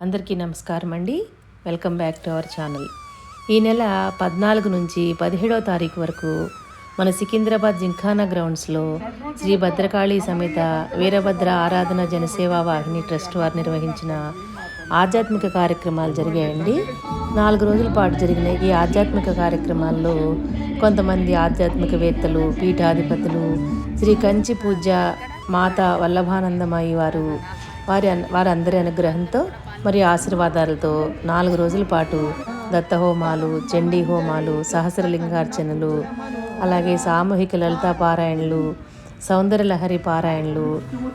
అందరికీ నమస్కారం అండి. Welcome back to our channel. ఈ నెల పద్నాలుగు నుంచి పదిహేడో తారీఖు వరకు మన సికింద్రాబాద్ జింఖానా గ్రౌండ్స్లో శ్రీ భద్రకాళి సమేత వీరభద్ర ఆరాధన జనసేవా వాహిని ట్రస్ట్ వారు నిర్వహించిన ఆధ్యాత్మిక కార్యక్రమాలు జరిగాయండి. నాలుగు రోజుల పాటు జరిగిన ఈ ఆధ్యాత్మిక కార్యక్రమాల్లో కొంతమంది ఆధ్యాత్మికవేత్తలు పీఠాధిపతులు శ్రీ కంచి పూజ మాత వల్లభానందమయ్య వారు వారి అన్- వారందరి అనుగ్రహంతో మరియు ఆశీర్వాదాలతో నాలుగు రోజుల పాటు దత్త హోమాలు చండీ హోమాలు సహస్రలింగార్చనలు అలాగే సామూహిక లలితా పారాయణలు సౌందర్యలహరి పారాయణలు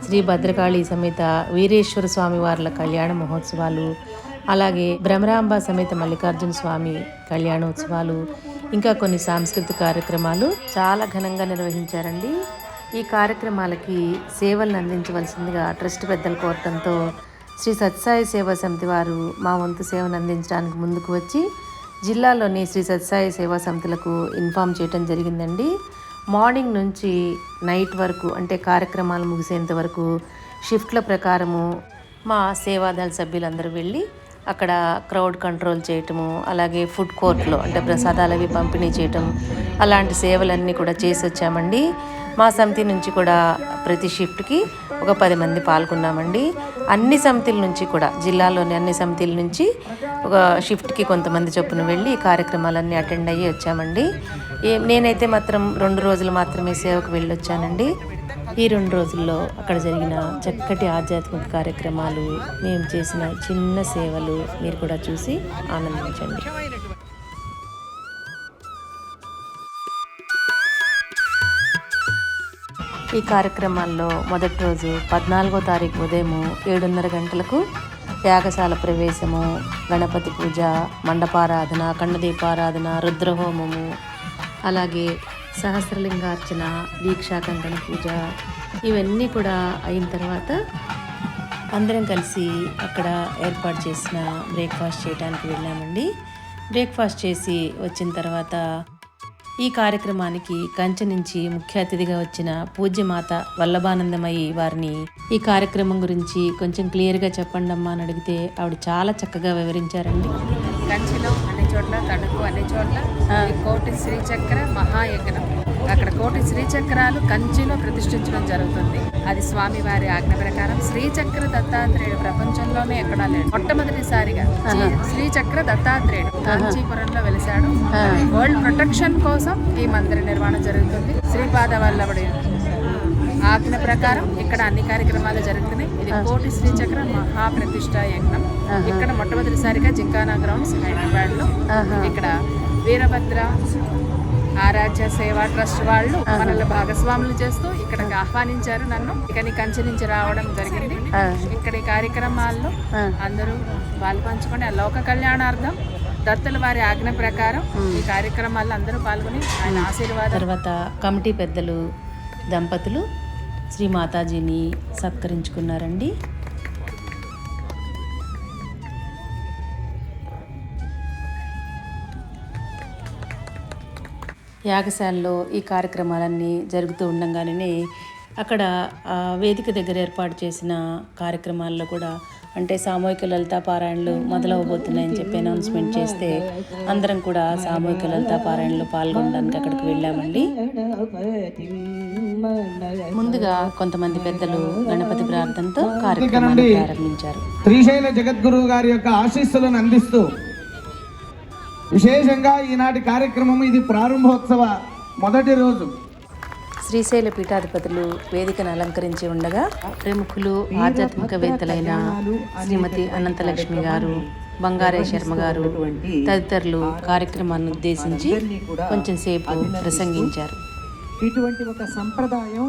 శ్రీ భద్రకాళి సమేత వీరేశ్వర స్వామి వార్ల కళ్యాణ మహోత్సవాలు అలాగే భ్రమరాంబ సమేత మల్లికార్జున స్వామి కళ్యాణోత్సవాలు ఇంకా కొన్ని సాంస్కృతిక కార్యక్రమాలు చాలా ఘనంగా నిర్వహించారండి. ఈ కార్యక్రమాలకి సేవలను అందించవలసిందిగా ట్రస్ట్ పెద్దలు కోరటంతో శ్రీ సత్సాయి సేవా సమితి వారు మా వంతు సేవను అందించడానికి ముందుకు వచ్చి జిల్లాలోని శ్రీ సత్సాయి సేవా సమితులకు ఇన్ఫామ్ చేయడం జరిగిందండి. మార్నింగ్ నుంచి నైట్ వరకు అంటే కార్యక్రమాలు ముగిసేంత వరకు షిఫ్ట్ల ప్రకారము మా సేవాదళ సభ్యులందరూ వెళ్ళి అక్కడ క్రౌడ్ కంట్రోల్ చేయటము అలాగే ఫుడ్ కోర్ట్లో అంటే ప్రసాదాలు అవి పంపిణీ చేయటం అలాంటి సేవలన్నీ కూడా చేసి వచ్చామండి మా సమితి నుంచి కూడా ప్రతి షిఫ్ట్కి ఒక పది మంది పాల్గొన్నామండి. అన్ని సమితిల నుంచి కూడా జిల్లాలోని అన్ని సమితిల నుంచి ఒక షిఫ్ట్కి కొంతమంది చొప్పున వెళ్ళి ఈ కార్యక్రమాలన్నీ అటెండ్ అయ్యి వచ్చామండి. ఏ నేనైతే మాత్రం రెండు రోజులు మాత్రమే సేవకు వెళ్ళొచ్చానండి. ఈ రెండు రోజుల్లో అక్కడ జరిగిన చక్కటి ఆధ్యాత్మిక కార్యక్రమాలు మేము చేసిన చిన్న సేవలు మీరు కూడా చూసి ఆనందించండి. ఈ కార్యక్రమాల్లో మొదటి రోజు పద్నాలుగో తారీఖు ఉదయం ఏడున్నర గంటలకు యాగశాల ప్రవేశము గణపతి పూజ మండపారాధన కండదీపారాధన రుద్రహోమము అలాగే సహస్రలింగార్చన దీక్షాకంకణ పూజ ఇవన్నీ కూడా అయిన తర్వాత అందరం కలిసి అక్కడ ఏర్పాటు చేసిన బ్రేక్ఫాస్ట్ చేయడానికి వెళ్ళామండి. బ్రేక్ఫాస్ట్ చేసి వచ్చిన తర్వాత ఈ కార్యక్రమానికి కంచె నుంచి ముఖ్య అతిథిగా వచ్చిన పూజ్యమాత వల్లభానందమయ్యి వారిని ఈ కార్యక్రమం గురించి కొంచెం క్లియర్గా చెప్పండి అమ్మా అని అడిగితే ఆవిడ చాలా చక్కగా వివరించారండి. కంచిలో అన్ని చోట్ల తణుకు అన్ని చోట్ల కోటి శ్రీచక్ర మహాయజ్ఞం. అక్కడ కోటి శ్రీచక్రాలు కంచిలో ప్రతిష్ఠించడం జరుగుతుంది. అది స్వామి వారి ఆజ్ఞ ప్రకారం శ్రీచక్ర దత్తాత్రేయుడు ప్రపంచంలోనే ఎక్కడా లేడు. మొట్టమొదటిసారిగా శ్రీ- శ్రీచక్ర దత్తాత్రేయుడు కాంచీపురంలో వెలిశాడు. వరల్డ్ ప్రొటెక్షన్ కోసం ఈ మందిర నిర్మాణం జరుగుతుంది. శ్రీపాద వల్లభుడి ఆజ్ఞ ప్రకారం ఇక్కడ అన్ని కార్యక్రమాలు జరుగుతున్నాయి. ఇది కోటి శ్రీచక్ర మహాప్రతిష్ఠ యజ్ఞం. ఇక్కడ మొట్టమొదటిసారిగా జింకానా గ్రౌండ్స్ హైదరాబాద్లో ఇక్కడ వీరభద్ర ఆరాధ్య సేవా ట్రస్ట్ వాళ్ళు మనల్ని భాగస్వాములు చేస్తూ ఇక్కడికి ఆహ్వానించారు నన్ను. ఇక్కడి కంచి నుంచి రావడం జరిగింది. ఇక్కడ ఈ కార్యక్రమాల్లో అందరూ పాలు పంచుకొని లోక కళ్యాణార్థం దత్తుల వారి ఆజ్ఞ ప్రకారం ఈ కార్యక్రమాల్లో అందరూ పాల్గొని ఆయన ఆశీర్వాదం తర్వాత కమిటీ పెద్దలు దంపతులు శ్రీ మాతాజీని సత్కరించుకున్నారండి. యాగశాలలో ఈ కార్యక్రమాలన్నీ జరుగుతూ ఉండగానే అక్కడ వేదిక దగ్గర ఏర్పాటు చేసిన కార్యక్రమాల్లో కూడా అంటే సామూహిక లలితా పారాయణలు మొదలవబోతున్నాయని చెప్పి అనౌన్స్మెంట్ చేస్తే అందరం కూడా సామూహిక లలితాపారాయణలు పాల్గొనడానికి అక్కడికి వెళ్ళామండి. ముందుగా కొంతమంది పెద్దలు గణపతి ప్రార్థనతో కార్యక్రమాన్ని ప్రారంభించారు. శ్రీశైల జగద్గురువు గారి యొక్క ఆశీస్సులను అందిస్తూ విశేషంగా ఈనాటి కార్యక్రమం ఇది ప్రారంభోత్సవ మొదటి రోజు. శ్రీశైల పీఠాధిపతులు వేదికను అలంకరించి ఉండగా ప్రముఖులు ఆధ్యాత్మికవేత్తలైన శ్రీమతి అనంతలక్ష్మి గారు బంగారే శర్మ గారు తదితరులు కార్యక్రమాన్ని ఉద్దేశించి కొంచెం సేపు ప్రసంగించారు. ఇటువంటి ఒక సంప్రదాయం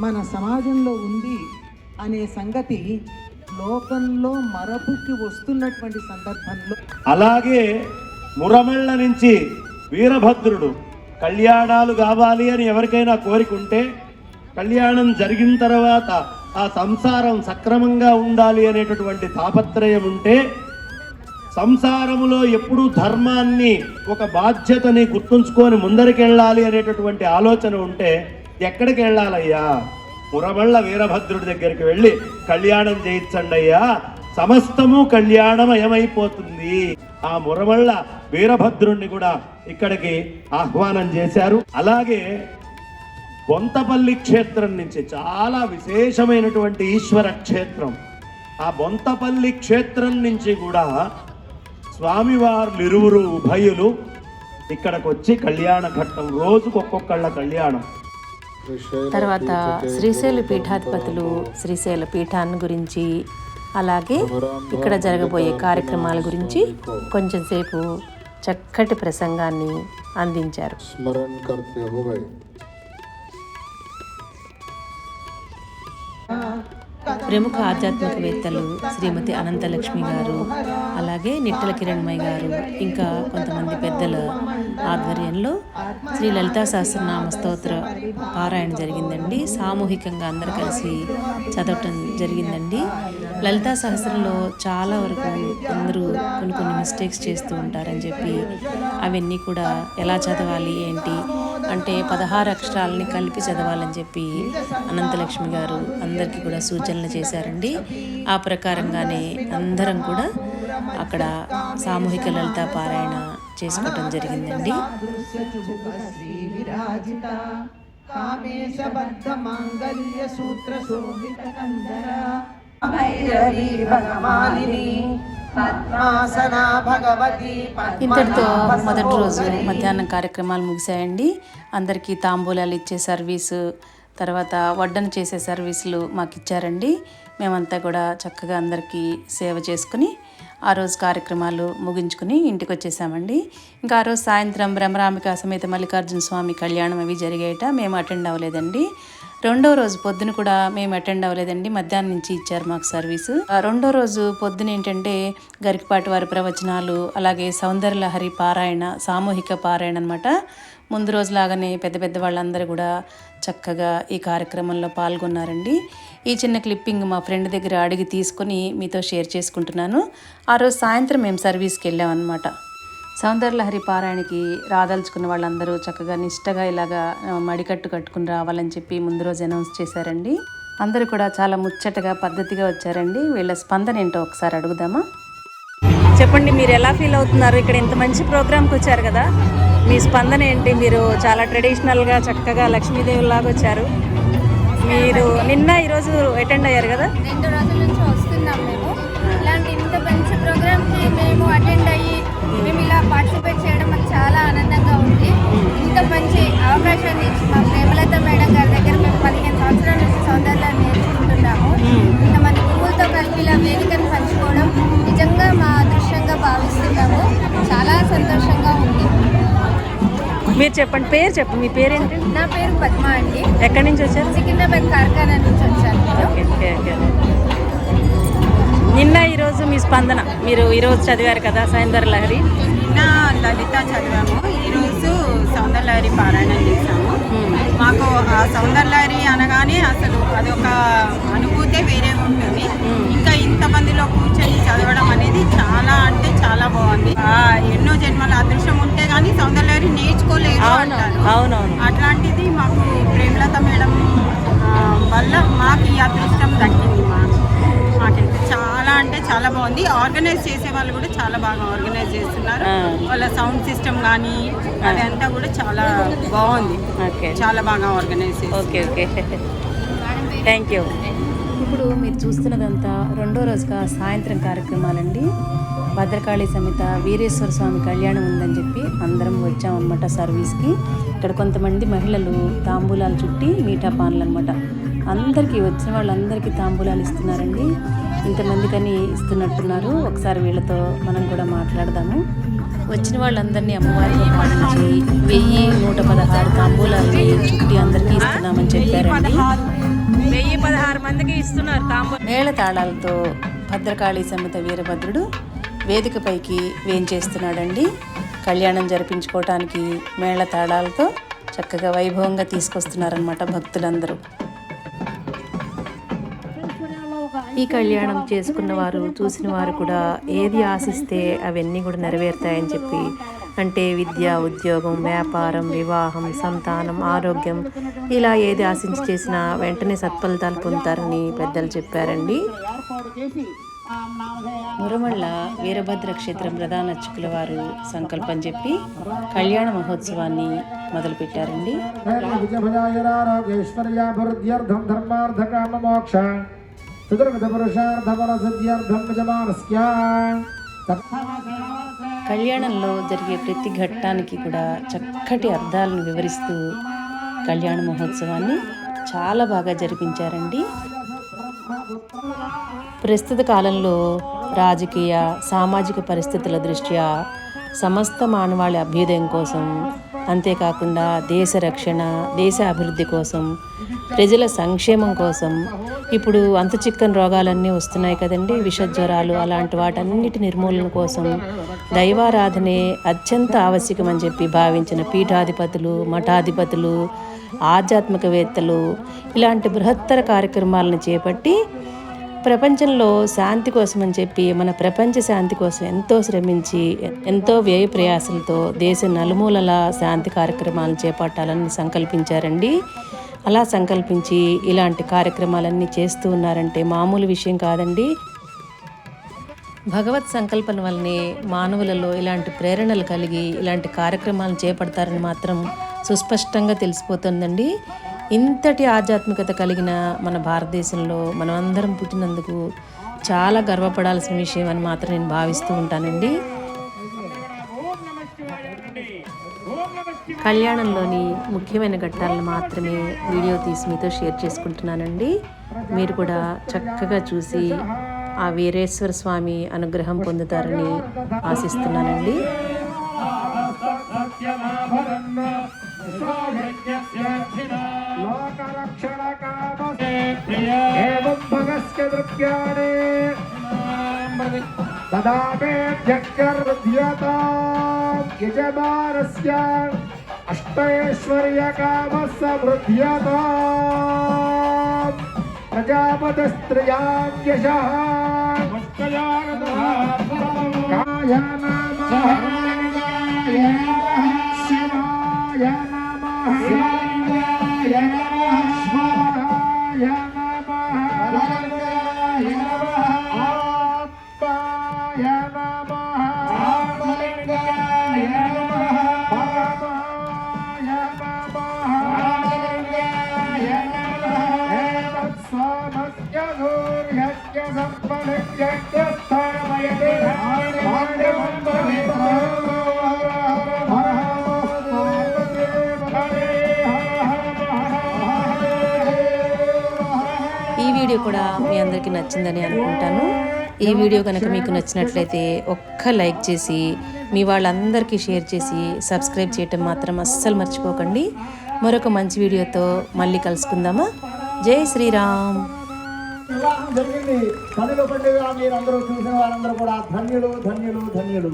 మన సమాజంలో ఉంది అనే సంగతి లోకంలో మరపుకి వస్తున్నటువంటి సందర్భంలో అలాగే మురమళ్ళ నుంచి వీరభద్రుడు కళ్యాణాలు కావాలి అని ఎవరికైనా కోరిక ఉంటే కళ్యాణం జరిగిన తర్వాత ఆ సంసారం సక్రమంగా ఉండాలి అనేటటువంటి తాపత్రయం ఉంటే సంసారములో ఎప్పుడూ ధర్మాన్ని ఒక బాధ్యతని గుర్తుంచుకొని ముందరికెళ్ళాలి అనేటటువంటి ఆలోచన ఉంటే ఎక్కడికి వెళ్ళాలయ్యా? పురమళ్ళ వీరభద్రుడి దగ్గరికి వెళ్ళి కళ్యాణం చేయించండి అయ్యా సమస్తము కళ్యాణమయమైపోతుంది. ఆ మురమళ్ళ వీరభద్రుణ్ణి కూడా ఇక్కడికి ఆహ్వానం చేశారు. అలాగే బొంతపల్లి క్షేత్రం నుంచి చాలా విశేషమైనటువంటి ఈశ్వర క్షేత్రం. ఆ బొంతపల్లి క్షేత్రం నుంచి కూడా స్వామివార్లు ఇరువురు ఉభయులు ఇక్కడికి వచ్చి కళ్యాణ ఘట్టం రోజుకు ఒక్కొక్కళ్ళ కళ్యాణం. తర్వాత శ్రీశైల పీఠాధిపతులు శ్రీశైల పీఠాన్ని గురించి అలాగే ఇక్కడ జరగబోయే కార్యక్రమాల గురించి కొంచెం సేపు చక్కటి ప్రసంగాన్ని అందించారు. ప్రముఖ ఆధ్యాత్మికవేత్తలు శ్రీమతి అనంతలక్ష్మి గారు అలాగే నిట్టల కిరణ్మయ్య గారు ఇంకా కొంతమంది పెద్దల ఆధ్వర్యంలో శ్రీ లలితా సహస్రనామ స్తోత్ర పారాయణ జరిగిందండి. సామూహికంగా అందరు కలిసి చదవటం జరిగిందండి. లలితా సహస్రంలో చాలా వరకు అందరూ కొన్ని కొన్ని మిస్టేక్స్ చేస్తూ ఉంటారని చెప్పి అవన్నీ కూడా ఎలా చదవాలి ఏంటి? అంటే పదహారు అక్షరాలని కలిపి చదవాలని చెప్పి అనంతలక్ష్మి గారు అందరికీ కూడా సూచనలు చేశారండి. ఆ ప్రకారంగానే అందరం కూడా అక్కడ సామూహిక లలిత పారాయణ చేసుకోవటం జరిగిందండి. శ్రీ కామేశబద్ధ సూత్ర శోభిత కందరా ఇంతటితో మొదటి రోజు మధ్యాహ్నం కార్యక్రమాలు ముగిశాయండి. అందరికీ తాంబూలాలు ఇచ్చే సర్వీసు తర్వాత వడ్డన చేసే సర్వీసులు మాకు ఇచ్చారండి. మేమంతా కూడా చక్కగా అందరికీ సేవ చేసుకుని ఆ రోజు కార్యక్రమాలు ముగించుకుని ఇంటికి వచ్చేసామండి ఇంకా ఆ రోజు సాయంత్రం బ్రహ్మరామిక సమేత మల్లికార్జున స్వామి కళ్యాణం అవి జరిగాయట మేము అటెండ్ అవ్వలేదండి. రెండో రోజు పొద్దున కూడా మేము అటెండ్ అవ్వలేదండి. మధ్యాహ్నం నుంచి ఇచ్చారు మాకు సర్వీసు రెండో రోజు పొద్దున ఏంటంటే గరికపాటి వారి ప్రవచనాలు అలాగే సౌందర్యలహరి పారాయణ సామూహిక పారాయణ అనమాట ముందు రోజు లాగానే పెద్ద పెద్ద వాళ్ళందరూ కూడా చక్కగా ఈ కార్యక్రమంలో పాల్గొన్నారండి. ఈ చిన్న క్లిప్పింగ్ మా ఫ్రెండ్ దగ్గర అడిగి తీసుకొని మీతో షేర్ చేసుకుంటున్నాను. ఆ రోజు సాయంత్రం మేము సర్వీస్కి వెళ్ళామన్నమాట. సౌందర్యలహరి పారాయణకి రాదలుచుకున్న వాళ్ళందరూ చక్కగా నిష్టగా ఇలాగా మడికట్టు కట్టుకుని రావాలని చెప్పి ముందు రోజు అనౌన్స్ చేశారండి. అందరూ కూడా చాలా ముచ్చటగా పద్ధతిగా వచ్చారండి. వీళ్ళ స్పందన ఏంటో ఒకసారి అడుగుదామా? చెప్పండి మీరు ఎలా ఫీల్ అవుతున్నారు? ఇక్కడ ఇంత మంచి ప్రోగ్రామ్కి వచ్చారు కదా. మీ స్పందన ఏంటి? మీరు చాలా ట్రెడిషనల్గా చక్కగా లక్ష్మీదేవి లాగా వచ్చారు. మీరు నిన్న ఈరోజు అటెండ్ అయ్యారు కదా? రెండు రోజుల నుంచి వస్తున్నాం మేము. ఇలాంటి ఇంత మంచి ప్రోగ్రామ్కి మేము అటెండ్ అయ్యి పార్టిసిపేట్ చేయడం మాకు చాలా ఆనందంగా ఉంది. ఇంత మంచి అవకాశాన్ని ఇచ్చి మా ప్రేమలత మేడం గారి దగ్గర మేము పదిహేను సంవత్సరాల నుంచి సౌందర్యాన్ని నేర్చుకుంటున్నాము. ఇంతమంది గురువులతో కలిపి ఇలా వేదికను పంచుకోవడం నిజంగా మా అదృష్టంగా భావిస్తున్నాము. చాలా సంతోషంగా ఉంది. మీరు చెప్పండి పేరు చెప్పు మీ పేరేంటి? నా పేరు పద్మ అండి. ఎక్కడి నుంచి వచ్చారు? సికింద్రాబాద్ కార్ఖానా నుంచి వచ్చాను. నిన్న ఈరోజు మీ స్పందన. మీరు ఈరోజు చదివారు కదా సైందర్ లహరి. నిన్న లలిత చదివాము. ఈరోజు సౌందర్యలహరి పారాయణం చేశాము. మాకు ఆ సౌందర్యలహరి అనగానే అసలు అదొక అనుభూతే వేరే ఉంటుంది. ఇంకా ఇంతమందిలో కూర్చొని చదవడం అనేది చాలా అంటే చాలా బాగుంది. ఆ ఎన్నో జన్మల అదృష్టం ఉంటే కానీ సౌందర్యలహరి నేర్చుకోలేదు అంటారు. అట్లాంటిది మాకు ప్రేమలత మేడం వల్ల మాకు ఈ అదృష్టం దక్కింది. చాలా అంటే చాలా బాగుంది. ఆర్గనైజ్ చేసే వాళ్ళు కూడా చాలా బాగా ఆర్గనైజ్ చేస్తున్నారు. వాళ్ళ సౌండ్ సిస్టమ్ కానీ అదంతా కూడా చాలా బాగుంది. ఓకే. చాలా బాగా organise okay okay. Thank you ఇప్పుడు మీరు చూస్తున్నదంతా రెండో రోజుగా సాయంత్రం కార్యక్రమాలండి. భద్రకాళి సమేత వీరేశ్వర స్వామి కళ్యాణం ఉందని చెప్పి అందరం వచ్చామన్నమాట సర్వీస్కి ఇక్కడ కొంతమంది మహిళలు తాంబూలాలు చుట్టి మీఠా పాన్లు అనమాట అందరికీ వచ్చిన వాళ్ళందరికీ తాంబూలాలు ఇస్తున్నారండి. ఇంతమందికని ఇస్తున్నట్టున్నారు. ఒకసారి వీళ్ళతో మనం కూడా మాట్లాడదాము. వచ్చిన వాళ్ళందరినీ అమ్మవారితో పాటించి వెయ్యి నూట పదహారు తాంబూలాలని చుట్టి అందరికీ ఇస్తున్నామని చెప్పారండి. వెయ్యి పదహారు మందికి ఇస్తున్నారు మేళ తాళాలతో భద్రకాళి సమేత వీరభద్రుడు వేదికపైకి వేంచేస్తున్నాడండి. కళ్యాణం జరిపించుకోవటానికి మేళ తాళాలతో చక్కగా వైభవంగా తీసుకొస్తున్నారనమాట భక్తులందరూ. ఈ కళ్యాణం చేసుకున్న వారు చూసిన వారు కూడా ఏది ఆశిస్తే అవన్నీ కూడా నెరవేరుతాయని చెప్పి అంటే విద్య ఉద్యోగం వ్యాపారం వివాహం సంతానం ఆరోగ్యం ఇలా ఏది ఆశించి చేసినా వెంటనే సత్ఫలితాలు పొందుతారని పెద్దలు చెప్పారండి. మురమళ్ళ వీరభద్ర క్షేత్రం ప్రధాన అర్చకుల వారు సంకల్పం చెప్పి కళ్యాణ మహోత్సవాన్ని మొదలుపెట్టారండి. కళ్యాణంలో జరిగే ప్రతి ఘట్టానికి కూడా చక్కటి అర్థాలను వివరిస్తూ కళ్యాణ మహోత్సవాన్ని చాలా బాగా జరిపించారండి. ప్రస్తుత కాలంలో రాజకీయ సామాజిక పరిస్థితుల దృష్ట్యా సమస్త మానవాళి అభ్యుదయం కోసం అంతేకాకుండా దేశ రక్షణ దేశ అభివృద్ధి కోసం ప్రజల సంక్షేమం కోసం. ఇప్పుడు అంతు చిక్కని రోగాలన్నీ వస్తున్నాయి కదండి విష జ్వరాలు అలాంటి వాటన్నిటి నిర్మూలన కోసం. దైవారాధనే అత్యంత ఆవశ్యకమని చెప్పి భావించిన పీఠాధిపతులు మఠాధిపతులు ఆధ్యాత్మికవేత్తలు ఇలాంటి బృహత్తర కార్యక్రమాలను చేపట్టి ప్రపంచంలో శాంతి కోసం అని చెప్పి మన ప్రపంచ శాంతి కోసం ఎంతో శ్రమించి ఎంతో వ్యయ ప్రయాసలతో దేశ నలుమూలల శాంతి కార్యక్రమాలను చేపట్టాలని సంకల్పించారండి. అలా సంకల్పించి ఇలాంటి కార్యక్రమాలన్నీ చేస్తూ ఉన్నారంటే మామూలు విషయం కాదండి. భగవత్ సంకల్పన వల్లనే మానవులలో ఇలాంటి ప్రేరణలు కలిగి ఇలాంటి కార్యక్రమాలు చేపడతారని మాత్రం సుస్పష్టంగా తెలిసిపోతుందండి. ఇంతటి ఆధ్యాత్మికత కలిగిన మన భారతదేశంలో మనం అందరం పుట్టినందుకు చాలా గర్వపడాల్సిన విషయం అని మాత్రం నేను భావిస్తూ ఉంటానండి. కళ్యాణంలోని ముఖ్యమైన ఘట్టాలను మాత్రమే వీడియో తీసి మీతో షేర్ చేసుకుంటున్నానండి. మీరు కూడా చక్కగా చూసి ఆ వీరేశ్వర స్వామి అనుగ్రహం పొందుతారని ఆశిస్తున్నానండి. లోకరక్షణ एवं भगस्य काम ददामेभ्यक्यर्ध्यता यजमानस्य अष्टैश्वर्यकामसमृध्यता प्रजापदस्त्रियाँ यशः काया नमः। नमः। వీడియో కూడా మీ అందరికీ నచ్చిందని అనుకుంటాను. ఈ వీడియో కనుక మీకు నచ్చినట్లయితే ఒక్క లైక్ చేసి మీ వాళ్ళందరికీ షేర్ చేసి సబ్స్క్రైబ్ చేయటం మాత్రం అస్సలు మర్చిపోకండి. మరొక మంచి వీడియోతో మళ్ళీ కలుసుకుందామా? జై శ్రీరామ్. పండుగ మీరందరూ చూసిన వారందరూ కూడా ధన్యులు ధన్యులు ధన్యులు.